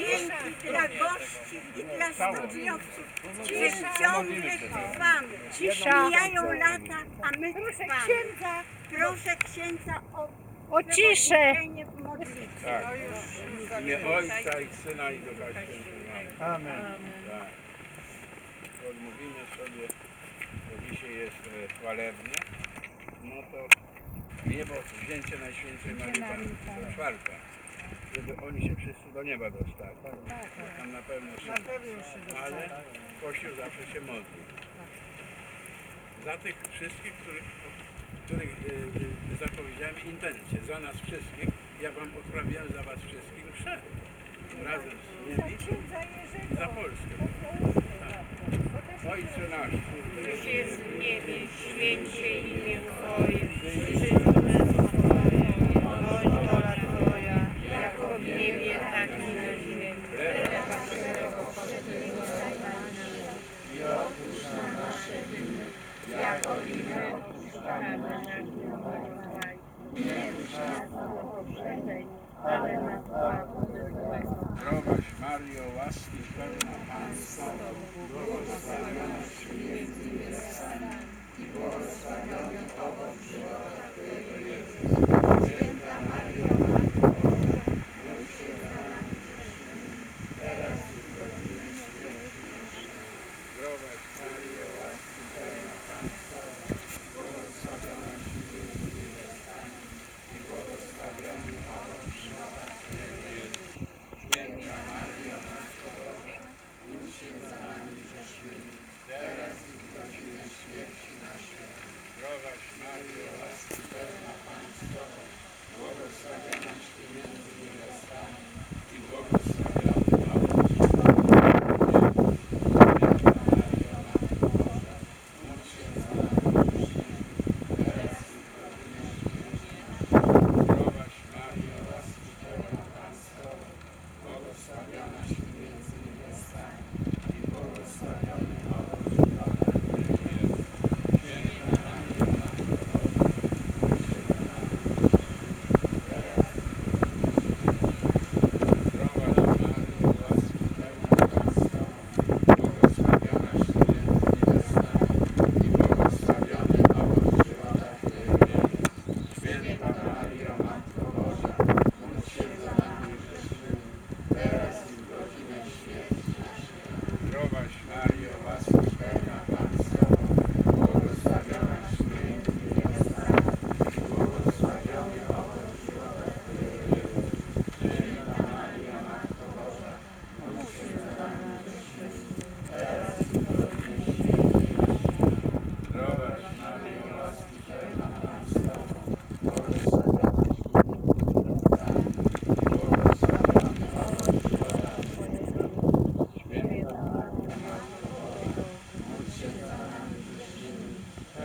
dzięki dla gości i dla studiowców, że ciągle trwamy. Mijają lata, a my trwamy. Proszę księdza o O ciszę. prowadzenie w modlitwie. Tak. W imię Ojca i Syna i Ducha Świętego. Amen. Tak. Odmówimy sobie, że dzisiaj jest e, chwalebnie, no to niebo, wzięcie Najświętszej Marii Panny do czwarta, żeby oni się wszyscy do nieba dostali. Tam na pewno są, ale Kościół zawsze się modli. Za tych wszystkich, których, których e, zapowiedziałem intencje, za nas wszystkich, ja Wam odprawiałem za Was wszystkich mszę. Razem z nimi za Polskę. Ojcze nasz, który jest jest w niebie, święć się imię Twoje, Zdrowaś Mario, łaski pełna Pan z Tobą, błogosławionaś między i błogosławiony owoc żywota Twojego Jezus. Święta Mario, Matko Boża, módl się za nami grzesznymi, teraz i w godzinę śmierci naszej. Zdrowaś Mario, łaski pełna Pan z Tobą, błogosławionaś Ty między niewiastami i błogosławiony owoc żywota Twojego Jezus. Święta Maria, Matko Boża, módl się za nami grzesznymi, teraz i w godzinę śmierci naszej. Zdrowaś Mario, łaski pełna Pan z Tobą, błogosławionaś Ty między niewiastami i błogosławiony owoc żywota Twojego. Święta Maria, Matko Boża, módl się za nami grzesznymi, teraz i w godzinę śmierci naszej. Zdrowaś Mario, łaski pełna Pan z Tobą, błogosławionaś Ty między niewiastami i błogosławiony owoc żywota Twojego Jezus. Święta Maryjo, Matko Boża, módl się za nami grzesznymi, teraz i w godzinę śmierci naszej. Zdrowaś Maryjo, łaski pełna Pan z Tobą, błogosławionaś Ty między niewiastami i błogosławiony owoc żywota Twojego Jezus. Święta Maryjo, Matko Boża, módl się za nami grzesznymi, teraz i w godzinę śmierci naszej. Zdrowaś Maryjo, łaski pełna Pan z Tobą, błogosławionaś Ty między niewiastami i błogosławiony owoc żywota Twojego Jezus. Święta Maryjo, Matko Boża, módl się za nami grzesznymi, teraz i w godzinę śmierci naszej. Zdrowaś Maryjo, łaski pełna Pan z Tobą, błogosławionaś Ty między niewiastami i błogosławiony owoc żywota Twojego Jezus. Święta Maryjo, Matko Boża, módl się za nami grzesznymi,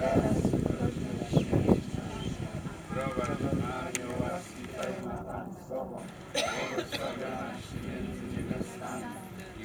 teraz i w godzinę śmierci naszej. Zdrowaś Maryjo, łaski pełna Pan z Tobą, błogosławionaś Ty między niewiastami i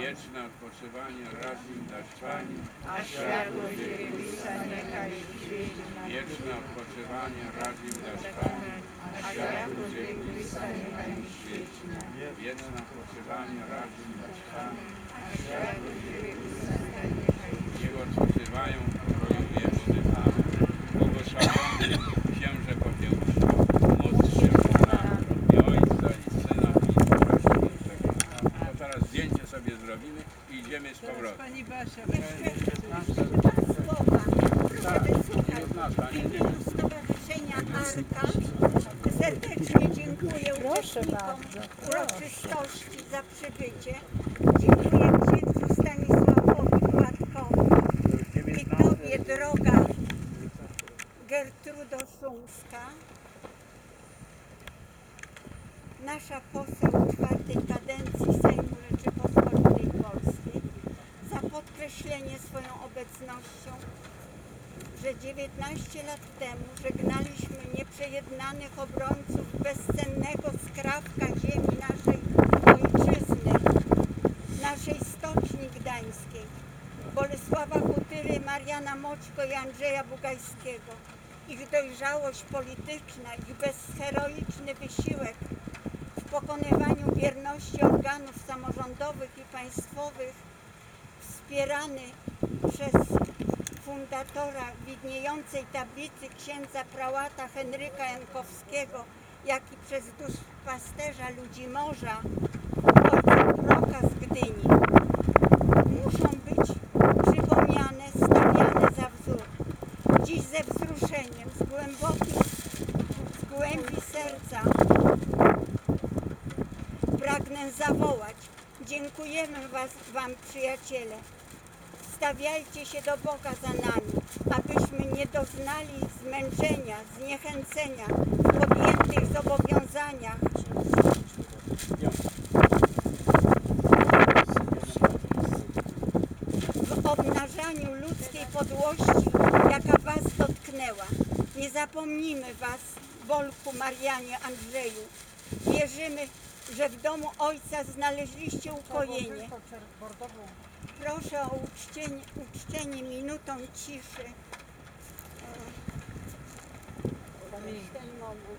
wieczne odpoczywanie raz im dać Pani, A światło Ciebie niechaj świeci na wieczne odpoczywanie raz im dać Pani, A światło Ciebie niechaj świeci na wieczne odpoczywanie raz im dać Pani, światło Ciebie niech odpoczywają w pokoju wiecznym. Amen. Błogosławiony księże Popiełuszko, módl się za nami, i Ojca i Syna i Ducha Świętego. To teraz zdjęcie sobie zrobimy i idziemy z powrotem. Pani Basia, jeszcze dwa słowa. Proszę Tak, wysłuchać. W imieniu Stowarzyszenia Arka serdecznie dziękuję uczestnikom uroczystości za przybycie. Dziękuję księdzu Stanisławowi Płatkowi i Tobie, droga Gertrudo Szumska, nasza poseł czwartej kadencji Sejmu podkreślenie swoją obecnością, że 19 lat temu żegnaliśmy nieprzejednanych obrońców bezcennego skrawka ziemi naszej ojczyzny, naszej Stoczni Gdańskiej, Bolesława Hutyry, Mariana Moćko i Andrzeja Bugajskiego. Ich dojrzałość polityczna, ich bezheroiczny wysiłek w pokonywaniu bierności organów samorządowych i państwowych, wspierany przez fundatora widniejącej tablicy księdza prałata Henryka Jankowskiego, jak i przez duszpasterza ludzi morza, Proka z Gdyni, muszą być przypomniane, stawiane za wzór. Dziś ze wzruszeniem, z głębokim, z głębi serca pragnę zawołać. Dziękujemy was, Wam, przyjaciele. Stawiajcie się do Boga za nami, abyśmy nie doznali zmęczenia, zniechęcenia w podjętych zobowiązaniach. W obnażaniu ludzkiej podłości, jaka Was dotknęła. Nie zapomnimy Was, Bolku, Marianie, Andrzeju. Wierzymy, że w domu Ojca znaleźliście ukojenie. Proszę o uczczenie, uczczenie minutą ciszy e, ten moment.